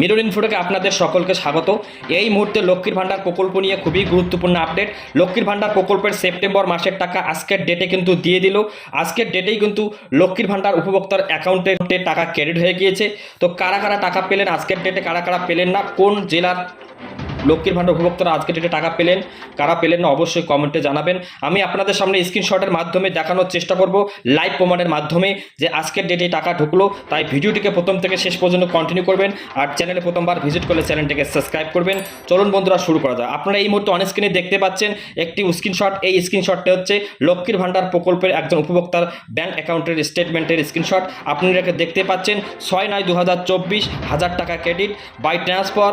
Mirror ইনফোটেকে আপনাদের সকলকে স্বাগত। এই মুহূর্তে লক্ষ্মীর ভাণ্ডার প্রকল্প নিয়ে খুবই গুরুত্বপূর্ণ আপডেট লক্ষ্মীর ভাণ্ডার প্রকল্পের সেপ্টেম্বর মাসের টাকা আজকের ডেটে কিন্তু দিয়ে দিল। আজকের ডেটেই কিন্তু লক্ষ্মীর ভাণ্ডার উপভোক্তার অ্যাকাউন্টে টাকা ক্রেডিট হয়ে গিয়েছে। তো কারা কারা টাকা পেলেন? আজকের ডেটে কারা কারা পেলেন না? কোন জেলার লক্ষ্মীর ভাণ্ডার উপভোক্তারা আজকের ডেটে টাকা পেলেন, কারা পেলেন না অবশ্যই কমেন্টে জানাবেন। আমি আপনাদের সামনে স্ক্রিনশটের মাধ্যমে দেখানোর চেষ্টা করব লাইভ প্রমাণের মাধ্যমে যে আজকের ডেটে টাকা ঢুকলো, তাই ভিডিওটিকে প্রথম থেকে শেষ পর্যন্ত কন্টিনিউ করবেন আর চ্যানেলে প্রথমবার ভিজিট করলে চ্যানেলটিকে সাবস্ক্রাইব করবেন। চলুন বন্ধুরা, শুরু করা যায় আপনারা এই মুহূর্তে অন স্ক্রিনে দেখতে পাচ্ছেন একটি স্ক্রিনশট এই স্ক্রিনশটটি হচ্ছে লক্ষ্মীর ভাণ্ডার প্রকল্পের একজন উপভোক্তার ব্যাংক অ্যাকাউন্টের স্টেটমেন্টের স্ক্রিনশট আপনারা দেখতে পাচ্ছেন। ছয় নয় দু হাজার টাকা credit by transfer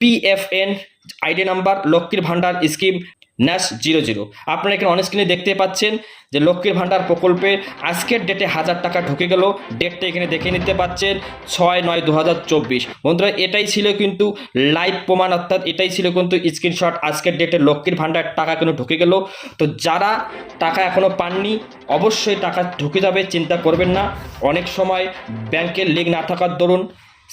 PFN ID number লক্ষ্মীর ভাণ্ডার স্কিম ন্যাশ জিরো জিরো আপনারা এখানে অন স্ক্রিনে দেখতে পাচ্ছেন যে লক্ষ্মীর ভাণ্ডার প্রকল্পে আজকের ডেটে হাজার টাকা ঢুকে গেল। ডেটটা এখানে দেখে নিতে পাচ্ছেন ছয় নয় দু বন্ধুরা, এটাই ছিল কিন্তু লাইভ প্রমাণ, অর্থাৎ এটাই ছিল কিন্তু স্ক্রিনশট আজকের ডেটে লক্ষ্মীর ভাণ্ডার টাকা কিন্তু ঢুকে গেল। তো যারা টাকা এখনও পাননি, অবশ্যই টাকা ঢুকে যাবে, চিন্তা করবেন না। অনেক সময় ব্যাংকের লিঙ্ক না থাকার দরুন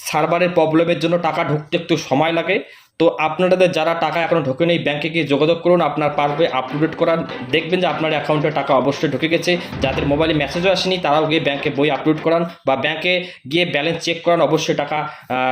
সার্ভারের প্রবলেমের জন্য টাকা ঢুকতে একটু সময় লাগে। তো আপনাদের যারা টাকা এখনও ঢোকে নেই ব্যাঙ্কে গিয়ে যোগাযোগ করুন, আপনার পাসবই আপডেট করান দেখবেন যে আপনার অ্যাকাউন্টে টাকা অবশ্যই ঢুকে গেছে। যাদের মোবাইলে মেসেজও আসেনি, তারাও গিয়ে ব্যাঙ্কে বই আপলোড করান বা ব্যাঙ্কে গিয়ে ব্যালেন্স চেক করান, অবশ্যই টাকা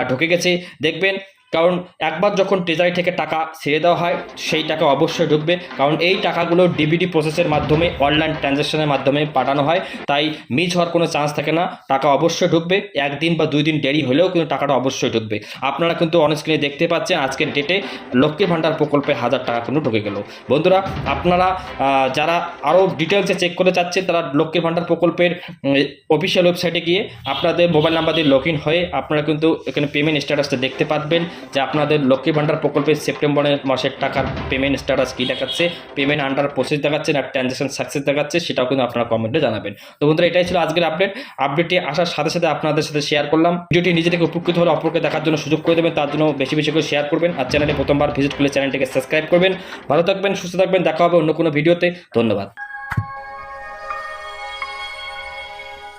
ঢুকে গেছে। দেখবেন কারণ একবার যখন ট্রেজারি থেকে টাকা ছেড়ে দেওয়া হয়, সেই টাকা অবশ্যই ঢুকবে। কারণ এই টাকাগুলো ডিবিডি প্রসেসের মাধ্যমে অনলাইন ট্রানজ্যাকশনের মাধ্যমে পাঠানো হয়। তাই মিস হওয়ার কোনো চান্স থাকে না। টাকা অবশ্যই ঢুকবে। একদিন বা দুই দিন দেরি হলেও কিন্তু টাকাটা অবশ্যই ঢুকবে। আপনারা কিন্তু অন স্ক্রিনে দেখতে পাচ্ছেন, আজকের ডেটে লক্ষ্মীর ভাণ্ডার প্রকল্পে হাজার টাকা কিন্তু ঢুকে গেল। বন্ধুরা, আপনারা যারা আরও ডিটেলসে চেক করে চাচ্ছেন তারা লক্ষ্মীর ভাণ্ডার প্রকল্পের অফিসিয়াল ওয়েবসাইটে গিয়ে আপনাদের মোবাইল নাম্বার দিয়ে লগ ইন হয়ে আপনারা কিন্তু এখানে পেমেন্ট স্ট্যাটাসটা দেখতে পারবেন। যে আপনাদের লক্ষ্মী ভাণ্ডার প্রকল্পের সেপ্টেম্বরের মাসের টাকার পেমেন্ট স্ট্যাটাস কী দেখাচ্ছে? পেমেন্ট আন্ডার প্রসেস দেখাচ্ছে না ট্রানজ্যাকশন সাকসেস দেখাচ্ছে, সেটাও কিন্তু আপনারা কমেন্টে জানাবেন। তো বন্ধুরা, এটাই ছিল আজকের আপডেট আপডেটটি আসার সাথে সাথে আপনাদের সাথে শেয়ার করলাম। ভিডিওটি নিজে থেকে উপকৃত হলে অপরকে দেখার জন্য সুযোগ করে দেবেন, তার জন্য বেশি বেশি করে শেয়ার করবেন। আর চ্যানেলে প্রথমবার ভিজিট করলে চ্যানেলটিকে সাবস্ক্রাইব করবেন। ভালো থাকবেন, সুস্থ থাকবেন, দেখা হবে অন্য কোনো ভিডিওতে ধন্যবাদ।